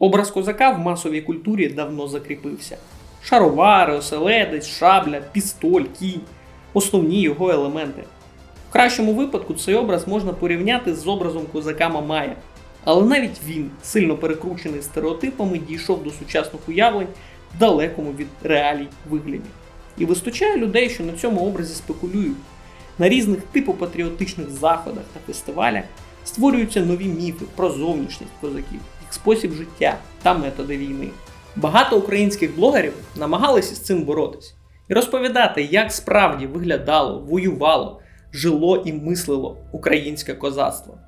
Образ козака в масовій культурі давно закріпився. Шаровари, оселедець, шабля, пістоль, кінь основні його елементи. В кращому випадку цей образ можна порівняти з образом козака Мамая. Але навіть він, сильно перекручений стереотипами, дійшов до сучасних уявлень в далекому від реалій вигляді. І вистачає людей, що на цьому образі спекулюють. На різних типу патріотичних заходах та фестивалях створюються нові міфи про зовнішність козаків, спосіб життя та методи війни. Багато українських блогерів намагалися з цим боротись і розповідати, як справді виглядало, воювало, жило і мислило українське козацтво.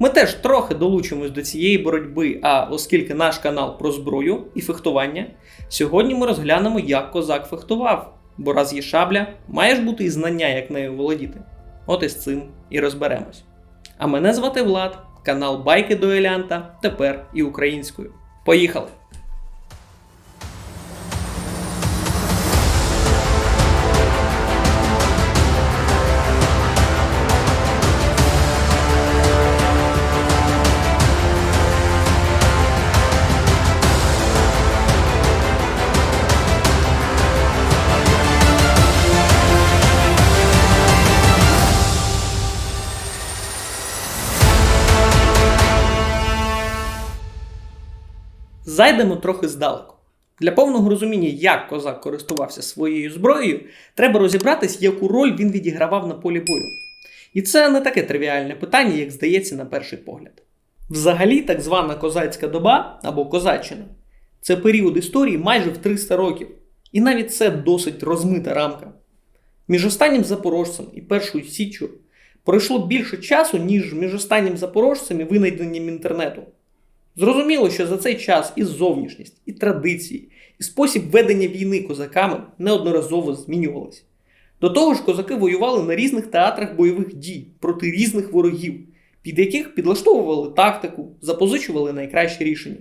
Ми теж трохи долучимось до цієї боротьби, а оскільки наш канал про зброю і фехтування, сьогодні ми розглянемо, як козак фехтував. Бо раз є шабля, має ж бути і знання, як нею володіти. От із цим і розберемось. А мене звати Влад, канал Байки Дуелянта, тепер і українською. Поїхали! Зайдемо трохи здалеку. Для повного розуміння, як козак користувався своєю зброєю, треба розібратись, яку роль він відігравав на полі бою. І це не таке тривіальне питання, як здається на перший погляд. Взагалі, так звана козацька доба або козаччина це період історії майже в 300 років, і навіть це досить розмита рамка. Між останнім запорожцем і першою січчю пройшло більше часу, ніж між останнім запорожцем і винайденням інтернету. Зрозуміло, що за цей час і зовнішність, і традиції, і спосіб ведення війни козаками неодноразово змінювалися. До того ж, козаки воювали на різних театрах бойових дій проти різних ворогів, під яких підлаштовували тактику, запозичували найкращі рішення.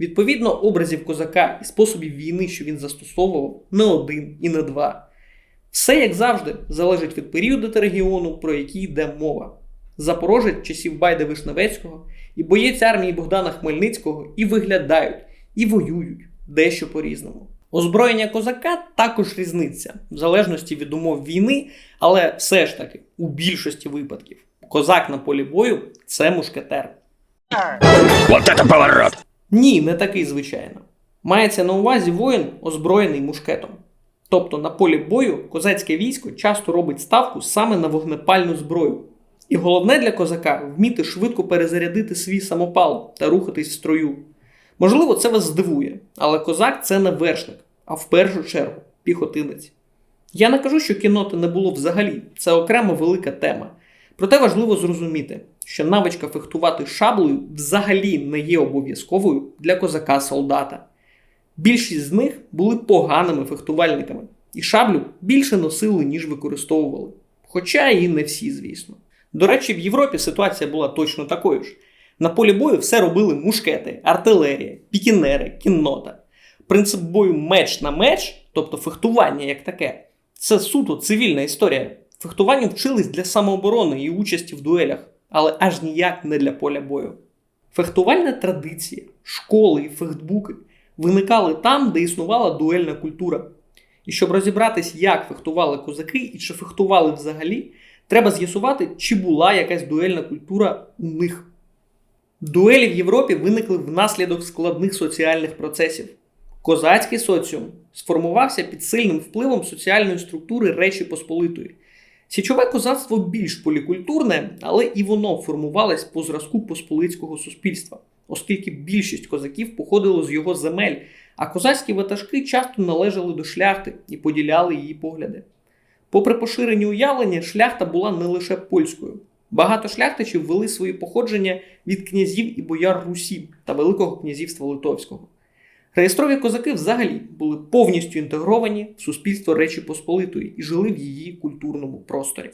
Відповідно, образів козака і способів війни, що він застосовував, не один і не два. Все, як завжди, залежить від періоду та регіону, про який йде мова. Запорожець часів Байда Вишневецького і боєць армії Богдана Хмельницького і виглядають, і воюють дещо по-різному. Озброєння козака також різниця, в залежності від умов війни, але все ж таки, у більшості випадків, козак на полі бою це мушкетер. Вот это поворот! Ні, не такий, звичайно. Мається на увазі воїн, озброєний мушкетом. Тобто на полі бою козацьке військо часто робить ставку саме на вогнепальну зброю. І головне для козака вміти швидко перезарядити свій самопал та рухатись в строю. Можливо, це вас здивує, але козак це не вершник, а в першу чергу піхотинець. Я не кажу, що кіноти не було взагалі, це окрема велика тема. Проте важливо зрозуміти, що навичка фехтувати шаблею взагалі не є обов'язковою для козака-солдата. Більшість з них були поганими фехтувальниками, і шаблю більше носили, ніж використовували. Хоча і не всі, звісно. До речі, в Європі ситуація була точно такою ж. На полі бою все робили мушкети, артилерія, пікінери, кіннота. Принцип бою меч на меч, тобто фехтування як таке, це суто цивільна історія. Фехтуванню вчились для самооборони і участі в дуелях, але аж ніяк не для поля бою. Фехтувальна традиція, школи і фехтбуки виникали там, де існувала дуельна культура. І щоб розібратись, як фехтували козаки і чи фехтували взагалі, треба з'ясувати, чи була якась дуельна культура у них. Дуелі в Європі виникли внаслідок складних соціальних процесів. Козацький соціум сформувався під сильним впливом соціальної структури Речі Посполитої. Січове козацтво більш полікультурне, але і воно формувалось по зразку посполицького суспільства, оскільки більшість козаків походило з його земель, а козацькі ватажки часто належали до шляхти і поділяли її погляди. Попри поширені уявлення, шляхта була не лише польською. Багато шляхтичів вели свої походження від князів і бояр Русі та Великого князівства Литовського. Реєстрові козаки взагалі були повністю інтегровані в суспільство Речі Посполитої і жили в її культурному просторі.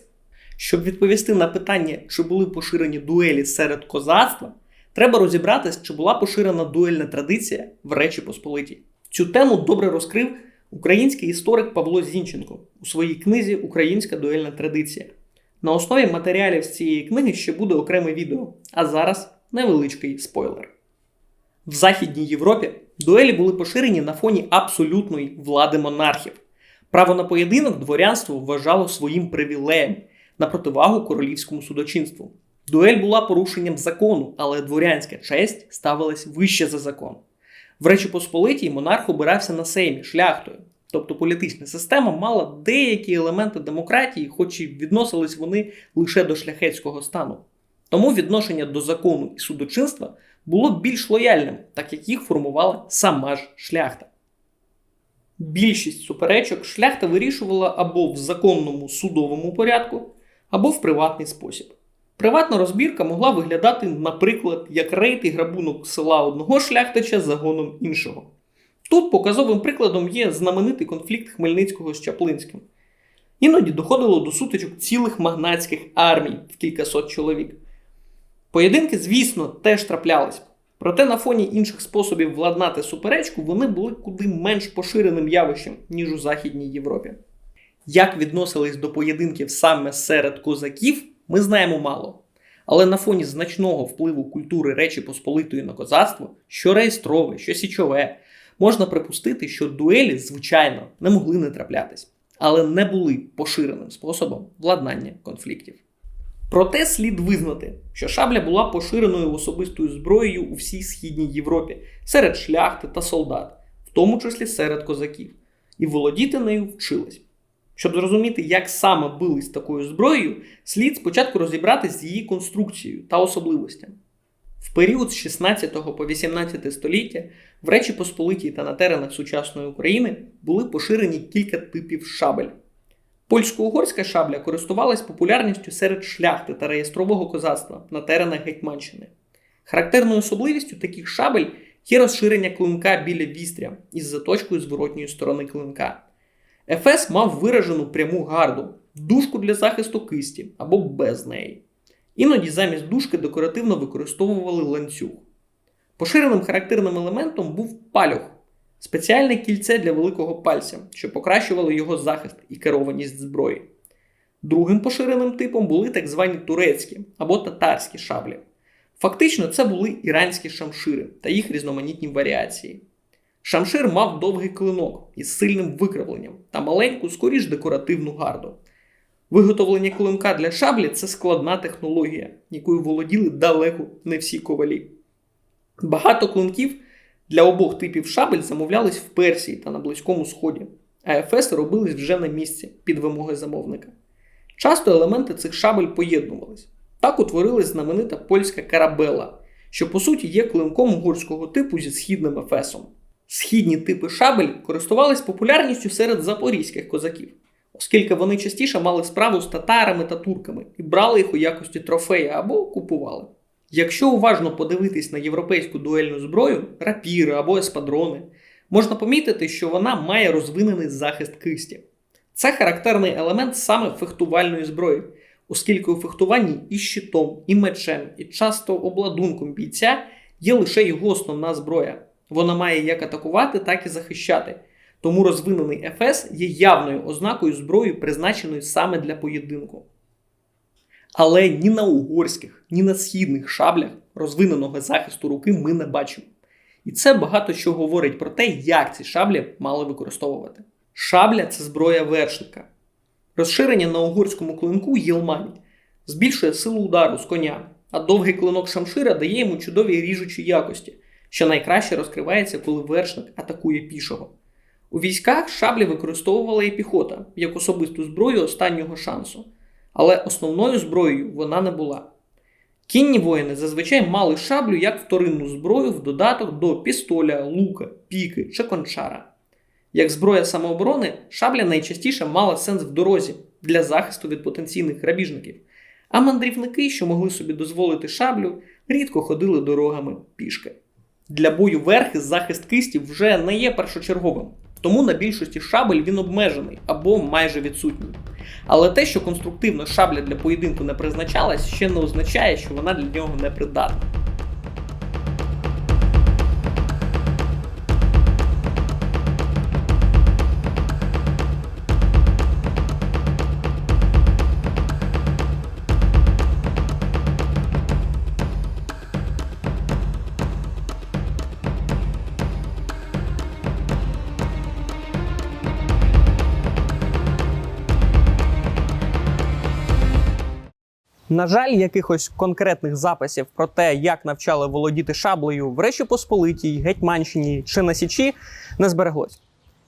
Щоб відповісти на питання, чи були поширені дуелі серед козацтва, треба розібратись, чи була поширена дуельна традиція в Речі Посполитій. Цю тему добре розкрив український історик Павло Зінченко у своїй книзі Українська дуельна традиція. На основі матеріалів з цієї книги ще буде окреме відео, а зараз невеличкий спойлер. В Західній Європі дуелі були поширені на фоні абсолютної влади монархів. Право на поєдинок дворянство вважало своїм привілеєм на противагу королівському судочинству. Дуель була порушенням закону, але дворянська честь ставилась вище за закон. В Речі Посполитій монарх обирався на сеймі шляхтою, тобто політична система мала деякі елементи демократії, хоч і відносились вони лише до шляхетського стану. Тому відношення до закону і судочинства було більш лояльним, так як їх формувала сама ж шляхта. Більшість суперечок шляхта вирішувала або в законному судовому порядку, або в приватний спосіб. Приватна розбірка могла виглядати, наприклад, як рейд і грабунок села одного шляхтича загоном іншого. Тут показовим прикладом є знаменитий конфлікт Хмельницького з Чаплинським. Іноді доходило до сутичок цілих магнатських армій в кількасот чоловік. Поєдинки, звісно, теж траплялись. Проте на фоні інших способів владнати суперечку вони були куди менш поширеним явищем, ніж у Західній Європі. Як відносились до поєдинків саме серед козаків, ми знаємо мало. Але на фоні значного впливу культури Речі Посполитої на козацтво, що реєстрове, що січове, можна припустити, що дуелі, звичайно, не могли не траплятись, але не були поширеним способом владнання конфліктів. Проте слід визнати, що шабля була поширеною особистою зброєю у всій східній Європі серед шляхти та солдат, в тому числі серед козаків, і володіти нею вчились. Щоб зрозуміти, як саме бились такою зброєю, слід спочатку розібратися з її конструкцією та особливостями. В період з 16 по 18 століття в Речі Посполитій та на теренах сучасної України були поширені кілька типів шабель. Польсько-угорська шабля користувалась популярністю серед шляхти та реєстрового козацтва на теренах Гетьманщини. Характерною особливістю таких шабель є розширення клинка біля вістря із заточкою зворотньої сторони клинка. Ефес мав виражену пряму гарду, дужку для захисту кисті або без неї. Іноді замість дужки декоративно використовували ланцюг. Поширеним характерним елементом був палюх спеціальне кільце для великого пальця, що покращувало його захист і керованість зброї. Другим поширеним типом були так звані турецькі або татарські шаблі. Фактично, це були іранські шамшири та їх різноманітні варіації. Шамшир мав довгий клинок із сильним викривленням та маленьку, скоріш декоративну гарду. Виготовлення клинка для шаблі це складна технологія, якою володіли далеко не всі ковалі. Багато клинків для обох типів шабель замовлялись в Персії та на Близькому Сході, а ефеси робились вже на місці під вимоги замовника. Часто елементи цих шабель поєднувались. Так утворилась знаменита польська карабела, що по суті є клинком угорського типу зі східним ефесом. Східні типи шабель користувались популярністю серед запорізьких козаків, оскільки вони частіше мали справу з татарами та турками і брали їх у якості трофея або купували. Якщо уважно подивитись на європейську дуельну зброю, рапіри або еспадрони, можна помітити, що вона має розвинений захист кисті. Це характерний елемент саме фехтувальної зброї, оскільки у фехтуванні і щитом, і мечем, і часто обладунком бійця є лише його основна зброя. Вона має як атакувати, так і захищати. Тому розвинений ефес є явною ознакою зброї, призначеної саме для поєдинку. Але ні на угорських, ні на східних шаблях розвиненого захисту руки ми не бачимо. І це багато що говорить про те, як ці шаблі мали використовувати. Шабля це зброя вершника. Розширення на угорському клинку єлмань збільшує силу удару з коня, а довгий клинок шамшира дає йому чудові ріжучі якості, що найкраще розкривається, коли вершник атакує пішого. У військах шаблі використовувала і піхота як особисту зброю останнього шансу але основною зброєю вона не була. Кінні воїни зазвичай мали шаблю як вторинну зброю в додаток до пістоля, лука, піки чи кончара. Як зброя самооборони, шабля найчастіше мала сенс в дорозі для захисту від потенційних грабіжників, а мандрівники, що могли собі дозволити шаблю, рідко ходили дорогами пішки. Для бою верхи захист кистів вже не є першочерговим, тому на більшості шабель він обмежений або майже відсутній. Але те, що конструктивно шабля для поєдинку не призначалась, ще не означає, що вона для нього не придатна. На жаль, якихось конкретних записів про те, як навчали володіти шаблею в Речі Посполитій, Гетьманщині чи на Січі, не збереглось.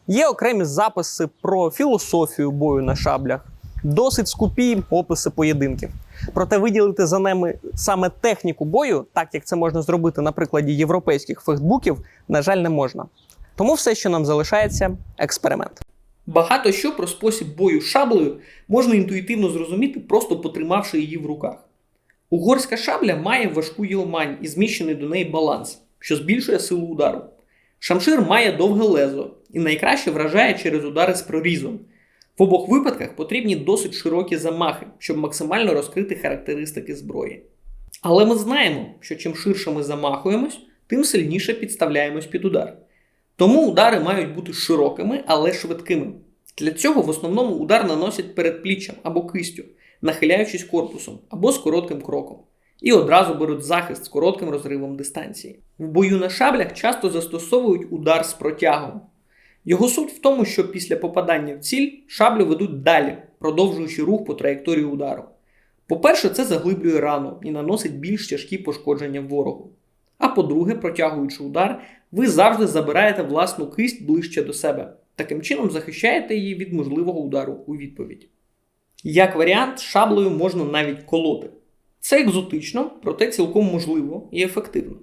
Є окремі записи про філософію бою на шаблях, досить скупі описи поєдинків. Проте виділити за ними саме техніку бою, так як це можна зробити на прикладі європейських фехтбуків, на жаль, не можна. Тому все, що нам залишається, експеримент. Багато що про спосіб бою шаблею можна інтуїтивно зрозуміти, просто потримавши її в руках. Угорська шабля має важку єлмань і зміщений до неї баланс, що збільшує силу удару. Шамшир має довге лезо і найкраще вражає через удари з прорізом. В обох випадках потрібні досить широкі замахи, щоб максимально розкрити характеристики зброї. Але ми знаємо, що чим ширше ми замахуємось, тим сильніше підставляємось під удар. Тому удари мають бути широкими, але швидкими. Для цього в основному удар наносять перед пліччям або кистю, нахиляючись корпусом або з коротким кроком, і одразу беруть захист з коротким розривом дистанції. В бою на шаблях часто застосовують удар з протягом. Його суть в тому, що після попадання в ціль шаблю ведуть далі, продовжуючи рух по траєкторії удару. По-перше, це заглиблює рану і наносить більш тяжкі пошкодження ворогу. А по-друге, протягуючи удар, ви завжди забираєте власну кисть ближче до себе, таким чином захищаєте її від можливого удару у відповідь. Як варіант, шаблею можна навіть колоти. Це екзотично, проте цілком можливо і ефективно.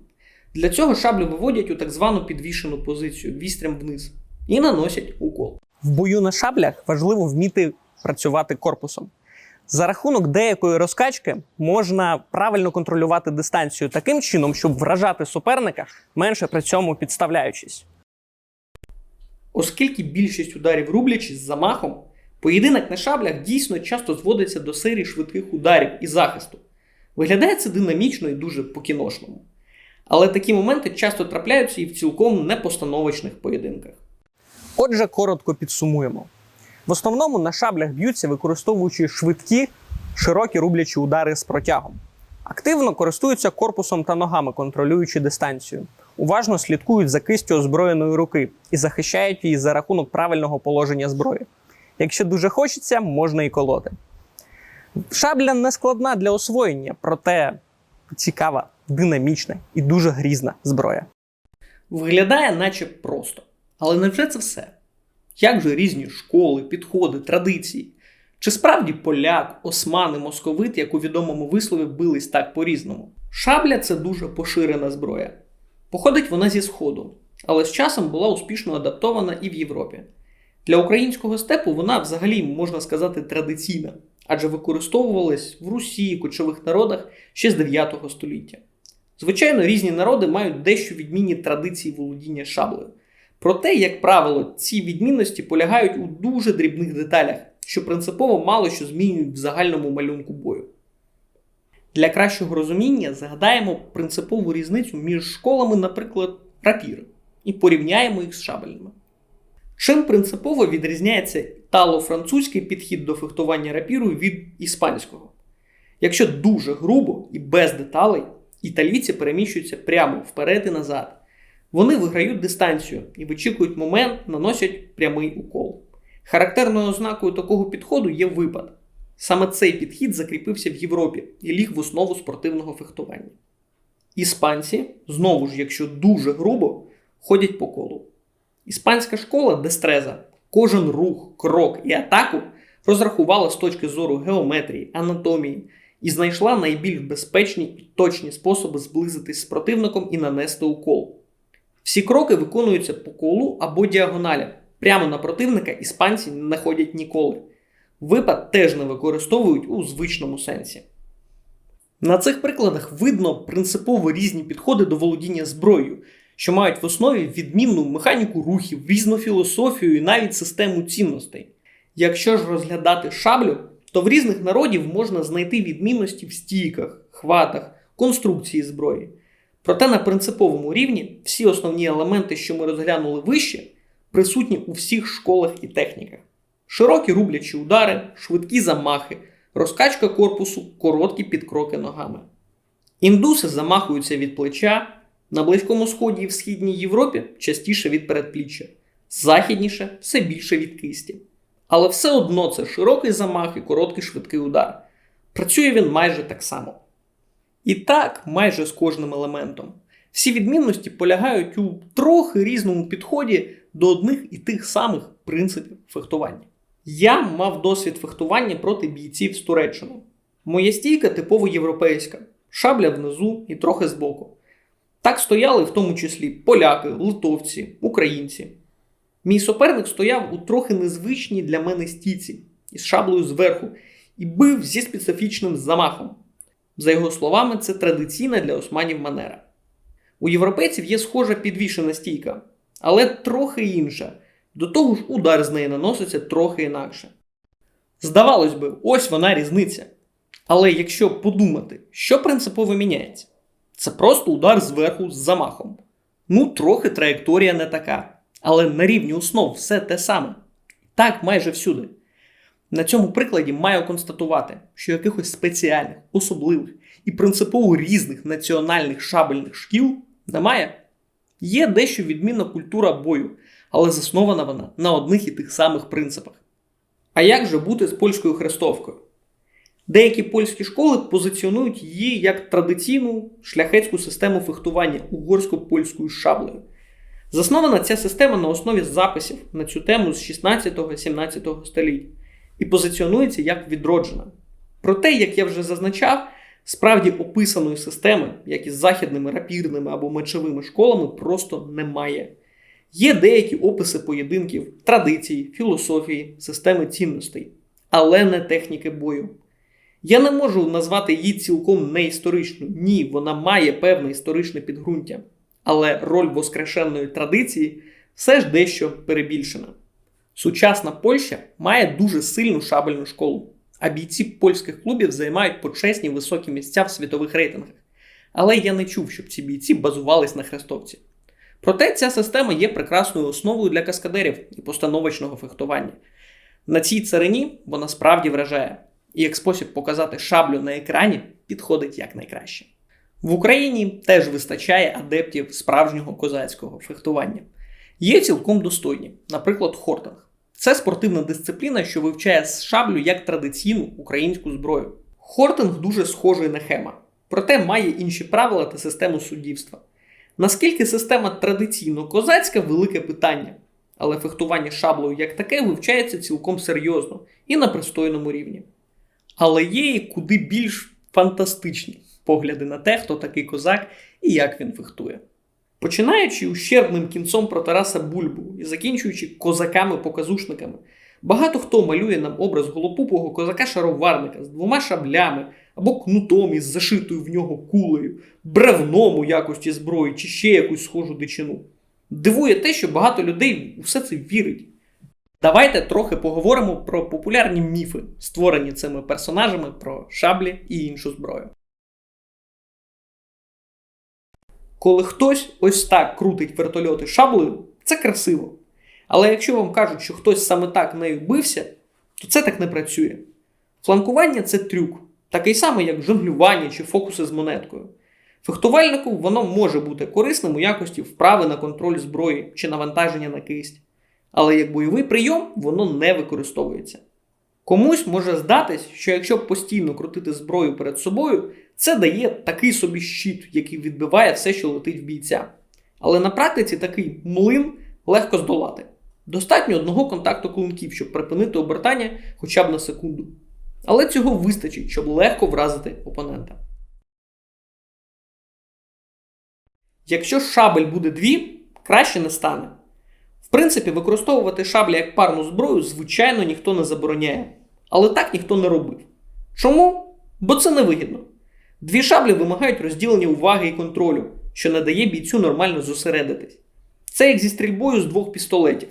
Для цього шаблю виводять у так звану підвішену позицію вістрям вниз і наносять укол. В бою на шаблях важливо вміти працювати корпусом. За рахунок деякої розкачки можна правильно контролювати дистанцію таким чином, щоб вражати суперника, менше при цьому підставляючись. Оскільки більшість ударів рублячі з замахом, поєдинок на шаблях дійсно часто зводиться до серії швидких ударів і захисту. Виглядає це динамічно і дуже по-кіношному. Але такі моменти часто трапляються і в цілком непостановочних поєдинках. Отже, коротко підсумуємо. В основному на шаблях б'ються, використовуючи швидкі, широкі рублячі удари з протягом. Активно користуються корпусом та ногами, контролюючи дистанцію. Уважно слідкують за кистю озброєної руки і захищають її за рахунок правильного положення зброї. Якщо дуже хочеться, можна і колоти. Шабля не складна для освоєння, проте цікава, динамічна і дуже грізна зброя. Виглядає наче просто. Але невже це все? Як же різні школи, підходи, традиції? Чи справді поляк, османи, московит, як у відомому вислові, бились так по-різному? Шабля це дуже поширена зброя. Походить вона зі Сходу, але з часом була успішно адаптована і в Європі. Для українського степу вона взагалі, можна сказати, традиційна, адже використовувалась в Русі і кочових народах ще з 9 століття. Звичайно, різні народи мають дещо відмінні традиції володіння шаблею. Проте, як правило, ці відмінності полягають у дуже дрібних деталях, що принципово мало що змінюють в загальному малюнку бою. Для кращого розуміння згадаємо принципову різницю між школами, наприклад, рапір, і порівняємо їх з шабельними. Чим принципово відрізняється італо-французький підхід до фехтування рапірою від іспанського? Якщо дуже грубо і без деталей, італійці переміщуються прямо вперед і назад. Вони виграють дистанцію і вичікують момент, наносять прямий укол. Характерною ознакою такого підходу є випад. Саме цей підхід закріпився в Європі і ліг в основу спортивного фехтування. Іспанці, знову ж, якщо дуже грубо, ходять по колу. Іспанська школа дестреза кожен рух, крок і атаку розрахувала з точки зору геометрії, анатомії і знайшла найбільш безпечні і точні способи зблизитись з противником і нанести укол. Всі кроки виконуються по колу або діагоналі. Прямо на противника іспанці не ходять ніколи. Випад теж не використовують у звичному сенсі. На цих прикладах видно принципово різні підходи до володіння зброєю, що мають в основі відмінну механіку рухів, різну філософію і навіть систему цінностей. Якщо ж розглядати шаблю, то в різних народів можна знайти відмінності в стійках, хватах, конструкції зброї. Проте на принциповому рівні всі основні елементи, що ми розглянули вище, присутні у всіх школах і техніках. Широкі рублячі удари, швидкі замахи, розкачка корпусу, короткі підкроки ногами. Індуси замахуються від плеча, на Близькому Сході і в Східній Європі частіше від передпліччя, західніше все більше від кисті. Але все одно це широкий замах і короткий швидкий удар. Працює він майже так само. І так, майже з кожним елементом. Всі відмінності полягають у трохи різному підході до одних і тих самих принципів фехтування. Я мав досвід фехтування проти бійців з Туреччини. Моя стійка типово європейська, шабля внизу і трохи збоку. Так стояли в тому числі поляки, литовці, українці. Мій суперник стояв у трохи незвичній для мене стійці із шаблею зверху і бив зі специфічним замахом. За його словами, це традиційна для османів манера. У європейців є схожа підвішена стійка, але трохи інша. До того ж, удар з неї наноситься трохи інакше. Здавалось би, ось вона різниця. Але якщо подумати, що принципово міняється, це просто удар зверху з замахом. Ну, трохи траєкторія не така, але на рівні основ все те саме. Так майже всюди. На цьому прикладі маю констатувати, що якихось спеціальних, особливих і принципово різних національних шабельних шкіл немає. Є дещо відмінна культура бою, але заснована вона на одних і тих самих принципах. А як же бути з польською хрестовкою? Деякі польські школи позиціонують її як традиційну шляхетську систему фехтування угорсько-польською шаблею. Заснована ця система на основі записів на цю тему з 16-17 століть і позиціонується як відроджена. Проте, як я вже зазначав, справді описаної системи, як із західними рапірними або мечовими школами, просто немає. Є деякі описи поєдинків, традицій, філософії, системи цінностей, але не техніки бою. Я не можу назвати її цілком неісторичною. Ні, вона має певне історичне підґрунтя. Але роль воскрешенної традиції все ж дещо перебільшена. Сучасна Польща має дуже сильну шабельну школу, а бійці польських клубів займають почесні високі місця в світових рейтингах. Але я не чув, щоб ці бійці базувались на хрестовці. Проте ця система є прекрасною основою для каскадерів і постановочного фехтування. На цій царині вона справді вражає, і як спосіб показати шаблю на екрані підходить якнайкраще. В Україні теж вистачає адептів справжнього козацького фехтування. Є цілком достойні, наприклад, хортинг. Це спортивна дисципліна, що вивчає шаблю як традиційну українську зброю. Хортинг дуже схожий на хема, проте має інші правила та систему суддівства. Наскільки система традиційно козацька велике питання, але фехтування шаблею як таке вивчається цілком серйозно і на пристойному рівні. Але є і куди більш фантастичні погляди на те, хто такий козак і як він фехтує. Починаючи ущербним кінцом про Тараса Бульбу і закінчуючи козаками-показушниками, багато хто малює нам образ голопупого козака-шароварника з двома шаблями або кнутом із зашитою в нього кулею, бревном у якості зброї чи ще якусь схожу дичину. Дивує те, що багато людей у все це вірить. Давайте трохи поговоримо про популярні міфи, створені цими персонажами про шаблі і іншу зброю. Коли хтось ось так крутить вертольоти шаблею, це красиво. Але якщо вам кажуть, що хтось саме так нею бився, то це так не працює. Фланкування це трюк, такий самий, як жонглювання чи фокуси з монеткою. Фехтувальнику воно може бути корисним у якості вправи на контроль зброї чи навантаження на кисть. Але як бойовий прийом воно не використовується. Комусь може здатись, що якщо постійно крутити зброю перед собою, це дає такий собі щит, який відбиває все, що летить в бійця. Але на практиці такий млин легко здолати. Достатньо одного контакту клинків, щоб припинити обертання хоча б на секунду. Але цього вистачить, щоб легко вразити опонента. Якщо шабель буде дві, краще не стане. В принципі, використовувати шаблі як парну зброю, звичайно, ніхто не забороняє. Але так ніхто не робив. Чому? Бо це невигідно. Дві шаблі вимагають розділення уваги і контролю, що не дає бійцю нормально зосередитись. Це як зі стрільбою з двох пістолетів.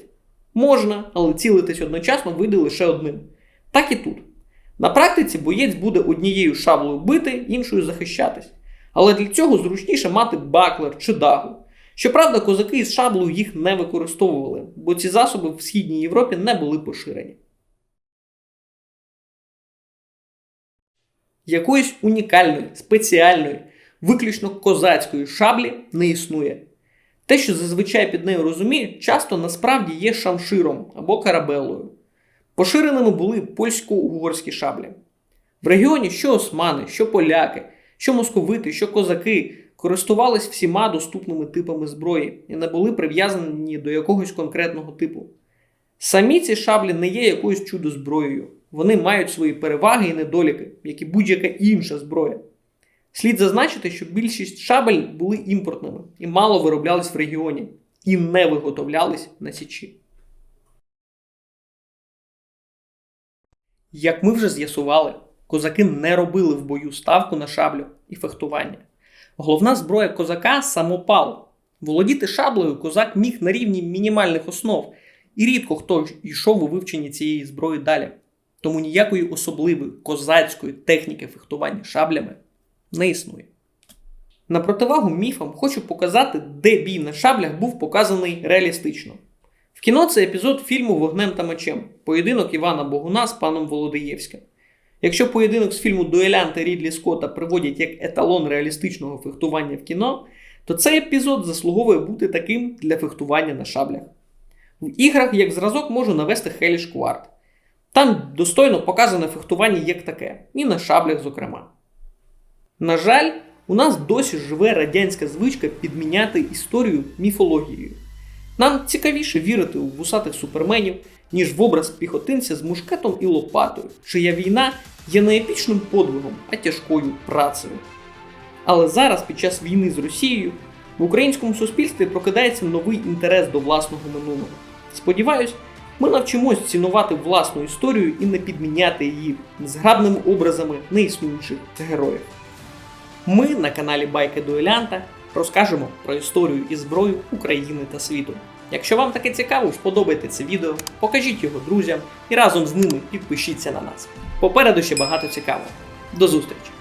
Можна, але цілитись одночасно вийде лише одним. Так і тут. На практиці боєць буде однією шаблею бити, іншою захищатись. Але для цього зручніше мати баклер чи дагу. Щоправда, козаки із шаблею їх не використовували, бо ці засоби в Східній Європі не були поширені. Якоїсь унікальної, спеціальної, виключно козацької шаблі не існує. Те, що зазвичай під нею розуміють, часто насправді є шамширом або карабелою. Поширеними були польсько-угорські шаблі. В регіоні що османи, що поляки, що московити, що козаки користувались всіма доступними типами зброї і не були прив'язані до якогось конкретного типу. Самі ці шаблі не є якоюсь чудо зброєю. Вони мають свої переваги і недоліки, як і будь-яка інша зброя. Слід зазначити, що більшість шабель були імпортними і мало вироблялись в регіоні, і не виготовлялись на січі. Як ми вже з'ясували, козаки не робили в бою ставку на шаблю і фехтування. Головна зброя козака самопал. Володіти шаблею козак міг на рівні мінімальних основ, і рідко хто йшов у вивченні цієї зброї далі. Тому ніякої особливої козацької техніки фехтування шаблями не існує. На противагу міфам хочу показати, де бій на шаблях був показаний реалістично. В кіно це епізод фільму Вогнем та мечем поєдинок Івана Богуна з паном Володиєвським. Якщо поєдинок з фільму Дуелянти Рідлі Скотта приводять як еталон реалістичного фехтування в кіно, то цей епізод заслуговує бути таким для фехтування на шаблях. В іграх як зразок можу навести Hellish Quart. Там достойно показане фехтування як таке, і на шаблях, зокрема. На жаль, у нас досі живе радянська звичка підміняти історію міфологією. Нам цікавіше вірити у вусатих суперменів, ніж в образ піхотинця з мушкетом і лопатою, чия війна є не епічним подвигом, а тяжкою працею. Але зараз, під час війни з Росією, в українському суспільстві прокидається новий інтерес до власного минулого. Сподіваюсь, ми навчимось цінувати власну історію і не підміняти її зграбними образами неіснуючих героїв. Ми на каналі Байки Дуелянта розкажемо про історію і зброю України та світу. Якщо вам таке цікаво, сподобайте це відео, покажіть його друзям і разом з ними підпишіться на нас. Попереду ще багато цікавого. До зустрічі!